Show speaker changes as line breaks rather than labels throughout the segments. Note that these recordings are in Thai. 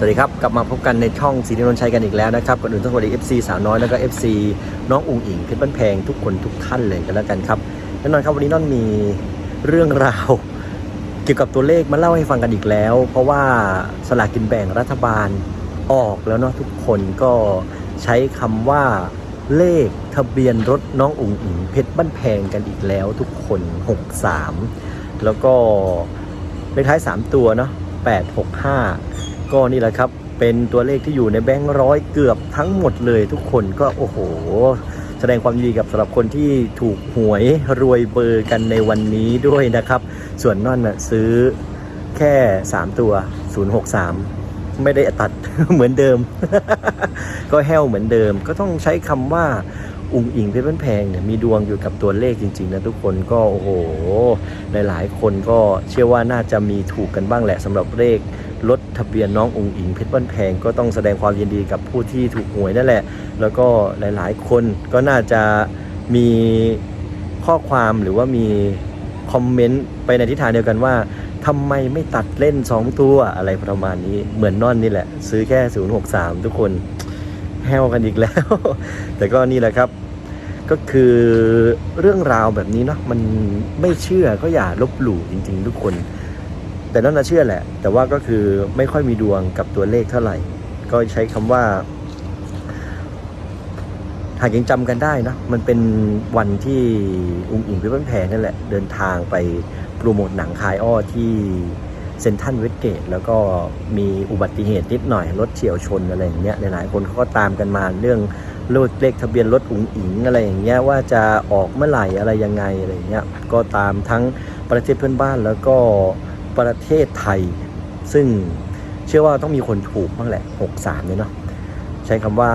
สวัสดีครับ กลับมาพบกันในช่องสีนิรนชัยกันอีกแล้วนะครับก่อนอื่นต้องสวัสดี FC สาวน้อยแล้วก็ FC น้องอุ๋งอิงเพชรบ้านแพงทุกคนทุกท่านเลยกันแล้วกันครับแน่นอนครับวันนี้น้องมีเรื่องราวเกี่ยวกับตัวเลขมาเล่าให้ฟังกันอีกแล้ว เพราะว่าสลากกินแบ่งรัฐบาลออกแล้วเนาะทุกคนก็ใช้คำว่าเลขทะเบียนรถน้องอุ๋งอิงเพชรบ้านแพงกันอีกแล้ว ทุกคน 63 แล้วก็เลขท้าย 3 ตัวเนาะ865 ก็นี่แหละครับเป็นตัวเลขที่อยู่ในแบงค์ร้อยเกือบทั้งหมดเลยทุกคนก็โอ้โห แสดงความยินดีกับสำหรับคนที่ถูกหวยรวยเบอร์กันในวันนี้ด้วยนะครับ ส่วนนั่นน่ะซื้อแค่ 3 ตัว 063 ไม่ได้ตัดเหมือนเดิม ก็แห้วเหมือนเดิม ก็ต้องใช้คำว่าอุงอิงเพชรบ้านแพงเนี่ยมีดวงอยู่กับตัวเลขจริงๆนะทุกคนก็โอ้โหหลายๆคนก็เชื่อว่าน่าจะมีถูกกันบ้างแหละสำหรับเลข รถทะเบียนน้องอุงอิงเพชรบ้านแพงก็ต้องแสดงความยินดีกับผู้ที่ถูกหวยนั่นแหละ แล้วก็หลายๆ คนก็น่าจะมีข้อความหรือว่ามีคอมเมนต์ไปในทิศทางเดียวกันว่าทำไมไม่ตัดเล่น 2 ตัวอะไรประมาณนี้เหมือนนอนนี่แหละ ซื้อแค่ 063 ทุกคนแห้วกันอีกแล้ว แต่ก็นี่แหละครับก็คือเรื่องราวแบบนี้เนาะมันไม่เชื่อก็อย่าลบหลู่จริง ๆ ทุกคน แต่นั่นน่ะเชื่อแหละ แต่ว่าก็คือไม่ค่อยมีดวงกับตัวเลขเท่าไหร่ ก็ใช้คำว่า หากยังจำกันได้นะ มันเป็นวันที่อุ้งอิงพี่บ้านแพงนั่นแหละ เดินทางไปโปรโมทหนังคายอ้อที่เซนทันเวสเกตแล้วก็มีอุบัติเหตุนิดหน่อย รถเฉียวชนอะไรอย่างเงี้ยหลายๆคนเขาก็ตามกันมาเรื่องรถเลขทะเบียนรถอุ๋งอิงอะไรอย่างเงี้ยว่าจะออกเมื่อไหร่อะไรยังไงอะไรอย่างเงี้ยก็ตามทั้งประเทศเพื่อนบ้านแล้วก็ ประเทศไทย ซึ่งเชื่อว่าต้องมีคนถูกบ้างแหละ 63เนี่ยเนาะใช้คำว่า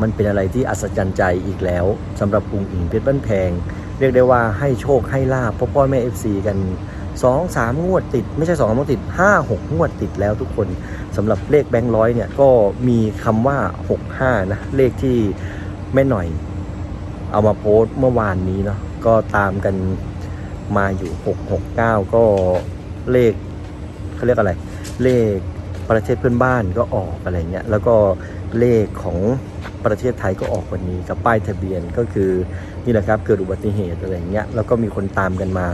มันเป็นอะไรที่อัศจรรย์ใจอีกแล้วสำหรับกรุงอิงเพชรบ้านแพง เรียกได้ว่าให้โชคให้ลาบพ่อพ่อแม่เอฟซีกัน2อสามงวดติด ไม่ใช่2องงวดติด 5 6 งวดติดแล้วทุกคนสำหรับเลขแบงค์ร้อยเนี่ยก็มีคำว่า 65 นะ เลขที่แม่หน่อย เอามาโพสต์เมื่อวานนี้เนาะก็ตามกัน มาอยู่ 669 ก็เลขเขาเรียกอะไร เลขประเทศเพื่อนบ้านก็ออกอะไรเงี้ยแล้วก็เลขของประเทศไทยก็ออกวันนี้กับป้ายทะเบียนก็คือนี่แหละครับเกิดอุบัติเหตุอะไรเงี้ยแล้วก็มีคนตามกันมา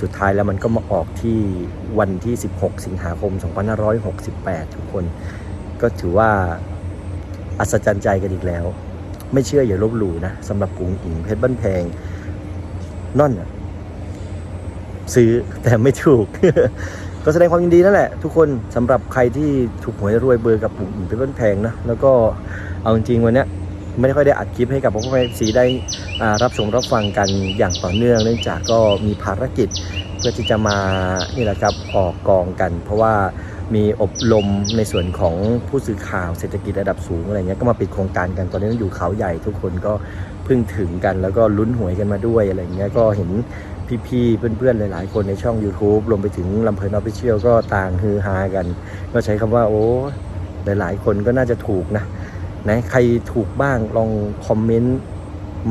สุดท้ายแล้วมันก็มาออกที่วันที่ 16 สิงหาคม 2568 ทุกคนก็ถือว่าอัศจรรย์ใจกันอีกแล้ว ไม่เชื่ออย่าลบหลู่นะสำหรับกรุงอิงเพชรบ้านแพงนั่นน่ะ ซื้อแต่ไม่ถูก ก็แสดงความยินดีนั่นแหละ ทุกคนสำหรับใครที่ถูกหวยรวยเบอร์กับปุ่มเป็นต้นแพงนะแล้วก็เอาจริงวันเนี้ยไม่ได้ค่อยได้อัดคลิปให้กับพ่อแม่สีได้รับชมรับฟังกันอย่างต่อเนื่อง เนื่องจากก็มีภารกิจเพื่อที่จะมานี่แหละครับออกกองกัน เพราะว่ามีอบรมในส่วนของผู้สื่อข่าวเศรษฐกิจระดับสูงอะไรเงี้ยก็มาปิดโครงการกันตอนนี้อยู่เขาใหญ่ทุกคนก็เพิ่งถึงกันแล้วก็ลุ้นหวยกันมาด้วยอะไรเงี้ยก็เห็น พี่ๆเพื่อนๆหลายๆ คนในช่อง YouTube รวมไปถึงลำเพลินออฟฟิเชียลก็ต่างฮือฮากัน ก็ใช้คำว่าโอ้หลายๆ คนก็น่าจะถูกนะนะใครถูกบ้างลองคอมเมนต์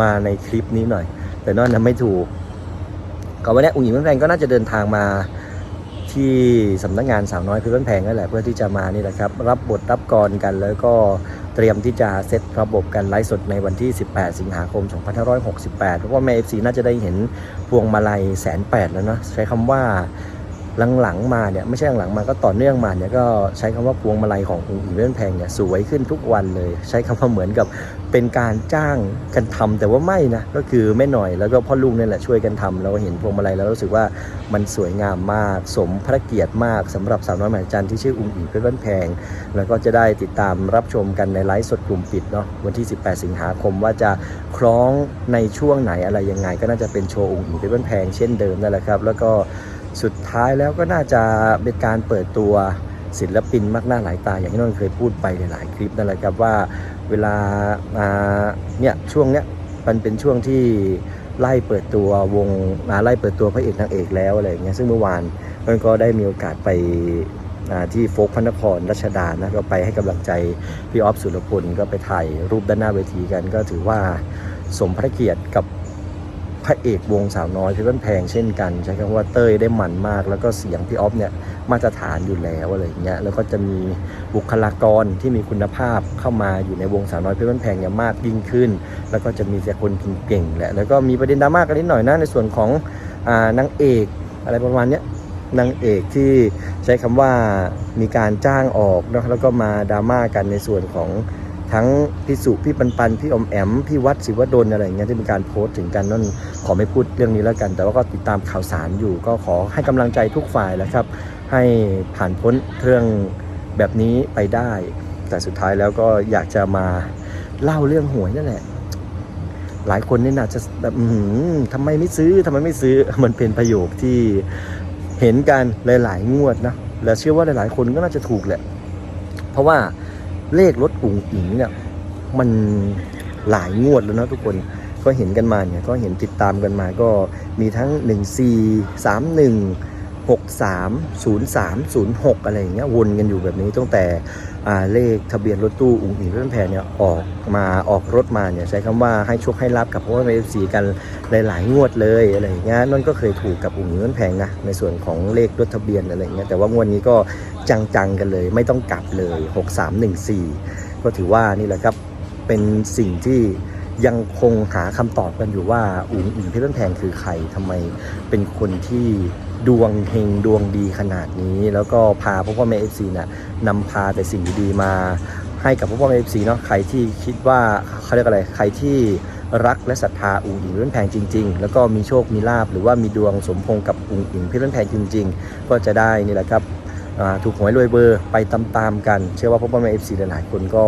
มาในคลิปนี้หน่อย แต่นอกนั้นไม่ถูกก็วันนี้อุ้งหญิงเพื่อนแพงก็น่าจะเดินทางมาที่สำนักงานสาวน้อยเพื่อนแพงนั่นแหละเพื่อที่จะมานี่แหละครับ รับบทรับกรกันแล้วก็ เตรียมที่จะเซตระบบการไลฟ์สดในวันที่ 18 สิงหาคม 2568 เพราะว่าแม่เอฟซีน่าจะได้เห็นพวงมาลัยแสนแปดแล้วเนาะใช้คำว่า หลังๆมาเนี่ยไม่ใช่หลังๆมาก็ต่อเนื่องมาเนี่ยก็ใช้คำว่าพวงมาลัยขององค์อิงเลื่อนแพงเนี่ยสวยขึ้นทุกวันเลย ใช้คำว่าเหมือนกับเป็นการจ้างกันทำแต่ว่าไม่นะก็คือแม่หน่อยแล้วก็พ่อลุงนี่แหละช่วยกันทำแล้วก็เห็นพวงมาลัยแล้วรู้สึกว่ามันสวยงามมาก สมพระเกียรติมากสำหรับสาวน้อยแหม่จันที่ชื่ออุ้งอิงเพชรบ้านแพง แล้วก็จะได้ติดตามรับชมกันในไลฟ์สดกลุ่มปิดเนาะวันที่ 18 สิงหาคมว่าจะคล้องในช่วงไหนอะไรยังไง ก็น่าจะเป็นโชว์องค์อิงเพชรบ้านแพงเช่นเดิมนั่นแหละครับแล้วก็ สุดท้ายแล้วก็น่าจะเป็นการเปิดตัวศิลปินมากหน้าหลายตาอย่างที่นนท์เคยพูดไปหลายๆคลิปนั่นแหละครับว่าเวลาอ่าเนี่ยช่วงเนี้ยมันเป็นช่วงที่ไล่เปิดตัววงอ่าไล่เปิดตัวพระเอกนางเอกแล้วอะไรอย่างเงี้ยซึ่งเมื่อวานมันก็ได้มีโอกาสไปที่โฟกพระนครรัชดานะก็ไปให้กำลังใจพี่ออฟสุรพลก็ไปถ่ายรูปด้านหน้าเวทีกัน ก็ถือว่าสมพระเกียรติกับ พระเอกวงสาวน้อยเพชรบ้านแพงเช่นกันใช้คำว่าเต้ยได้มันมาก แล้วก็เสียงพี่ออฟเนี่ยมาตรฐานอยู่แล้วอะไรอย่างเงี้ยแล้วก็จะมีบุคลากรที่มีคุณภาพเข้ามาอยู่ในวงสาวน้อยเพชรบ้านแพงเนี่ยมากยิ่งขึ้น แล้วก็จะมีแต่คนเก่งๆแหละแล้วก็มีประเด็นดราม่ากันนิดหน่อยนะในส่วนของอ่านางเอกอะไรประมาณเนี้ยนางเอกที่ใช้คำว่ามีการจ้างออกนะแล้วก็มาดราม่ากันในส่วนของ ทั้งพี่สุพี่ปันปันพี่อมแอมพี่วัดศิวดลอะไรอย่างเงี้ยที่มีการโพสต์ถึงกันนั่นขอไม่พูดเรื่องนี้แล้วกัน แต่ว่าก็ติดตามข่าวสารอยู่ ก็ขอให้กำลังใจทุกฝ่ายแล้วครับ ให้ผ่านพ้นเรื่องแบบนี้ไปได้ แต่สุดท้ายแล้วก็อยากจะมาเล่าเรื่องหวยนั่นแหละ หลายคนนี่น่าจะแบบทำไมไม่ซื้อทำไมไม่ซื้อมันเป็นประโยคที่เห็นกันหลาย ๆ งวดนะและเชื่อว่าหลาย ๆ คนก็น่าจะถูกแหละ เพราะว่า เลขรถอุ๋งอิงเนี่ยมันหลายงวดแล้วนะทุกคนก็เห็นกันมาเนี่ยก็เห็นติดตามกันมาก็มีทั้ง 1 4 3 1 6 3 0 3 0 6 อะไรอย่างเงี้ยวนกันอยู่แบบนี้ตั้งแต่ เลขทะเบียนรถตู้อุ๋งอิงเพื่อนแพรเนี่ยออกมาออกรถมาเนี่ยใช้คำว่าให้โชคให้รับกับเพราะว่าเอฟซีกันหลายๆงวดเลยอะไรอย่างเงี้ยนั่นก็เคยถูกกับอุ๋งอิงเพื่อนแพงนะในส่วนของเลขรถทะเบียนอะไรอย่างเงี้ยแต่ว่างวดนี้ก็จังๆกันเลย ไม่ต้องกลับเลย 6314 ก็ถือว่านี่แหละครับเป็นสิ่งที่ยังคงหาคำตอบกันอยู่ว่าอุ๋งอิงเพชรบ้านแพงคือใครทำไมเป็นคนที่ ดวงเฮงดวงดีขนาดนี้ แล้วก็พาพ่อพ่อแม่เอฟซีน่ะนำพาแต่สิ่งดีๆมาให้กับพ่อพ่อแม่เอฟซีเนาะใครที่คิดว่าเขาเรียกอะไรใครที่รักและศรัทธาอุ๋งอิงเพชรบ้านแพงจริง ๆ แล้วก็มีโชคมีลาบหรือว่ามีดวงสมพงกับอุ๋งอิงเพชรบ้านแพงจริง ๆ ก็จะได้นี่แหละครับถูกหวยรวยเบอร์ไปตามๆกัน เชื่อว่าพ่อพ่อแม่เอฟซีหลายๆคนก็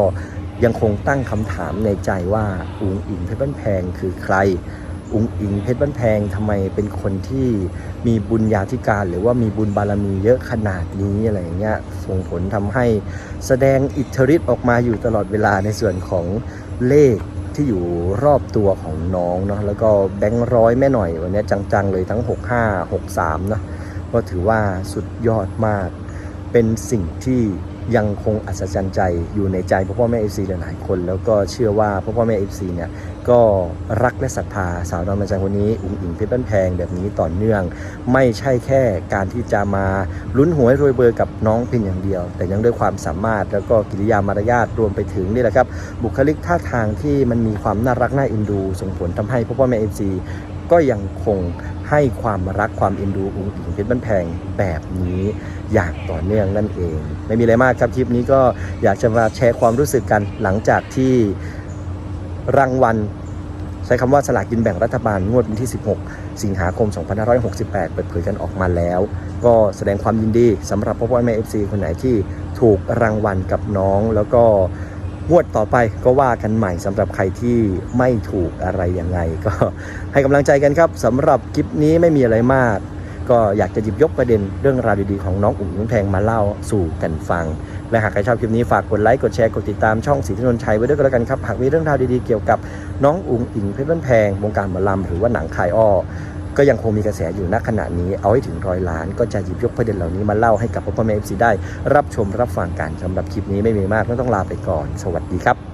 ยังคงตั้งคำถามในใจว่าอุ๋งอิงเพชรบ้านแพงคือใคร อุ๋งอิงเพชรบ้านแพงทำไมเป็นคนที่มีบุญญาธิการหรือว่ามีบุญบารมีเยอะขนาดนี้อะไรอย่างเงี้ยส่งผลทำให้แสดงอิทธิฤทธิ์ออกมาอยู่ตลอดเวลาในส่วนของเลขที่อยู่รอบตัวของน้องเนาะแล้วก็แบงค์ร้อยแม่หน่อยวันนี้จังๆเลยทั้ง 65 63เนาะก็ถือว่าสุดยอดมากเป็นสิ่งที่ ยังคงอัศจรรย์ใจอยู่ในใจพ่อพ่อแม่เอฟซีหลายๆคน แล้วก็เชื่อว่าพ่อพ่อแม่เอฟซีเนี่ยก็รักและศรัทธาสาวน้อยมาจังคนนี้อุ๋งอิงเพชรบ้านแพงแบบนี้ต่อเนื่อง ไม่ใช่แค่การที่จะมาลุ้นหวยรวยเบอร์กับน้องเพียงอย่างเดียว แต่ยังด้วยความสามารถแล้วก็กิริยามารยาทรวมไปถึงนี่แหละครับ บุคลิกท่าทางที่มันมีความน่ารักน่าเอ็นดู ส่งผลทำให้พ่อพ่อแม่เอฟซีก็ยังคง ให้ความรักความเอ็นดูอุ๋งอิงเพชรบ้านแพงแบบนี้อย่างต่อเนื่องนั่นเอง ไม่มีอะไรมากครับคลิปนี้ก็อยากจะมาแชร์ความรู้สึกกันหลังจากที่รางวัลใช้คำว่าสลากกินแบ่งรัฐบาลงวดวันที่ 16 สิงหาคม 2568 เปิดเผยกันออกมาแล้ว ก็แสดงความยินดีสำหรับพ่อพ่อแม่ FC คนไหนที่ถูกรางวัลกับน้องแล้วก็ งวดต่อไปก็ว่ากันใหม่สำหรับใครที่ไม่ถูกอะไรยังไง ก็ให้กำลังใจกันครับสำหรับคลิปนี้ไม่มีอะไรมาก ก็อยากจะหยิบยกประเด็นเรื่องราวดีๆของน้องอุ๋งอิงแพงมาเล่าสู่กันฟัง และหากใครชอบคลิปนี้ฝากกดไลค์กดแชร์กดติดตามช่องสีธนนชัยไว้ด้วยก็แล้วกันครับหากมีเรื่องราวดีๆเกี่ยวกับน้องอุ๋งอิงเพชรบ้านแพงวงการหมอลำหรือว่าหนังคายอ้อ ก็ยังคงมีกระแสอยู่ณขณะนี้ เอาให้ถึงร้อยล้าน ก็จะหยิบยกประเด็นเหล่านี้มาเล่าให้กับพ่อแม่เอฟซีได้ รับชมรับฟังกันสำหรับคลิปนี้ไม่มีมากต้องลาไปก่อน สวัสดีครับ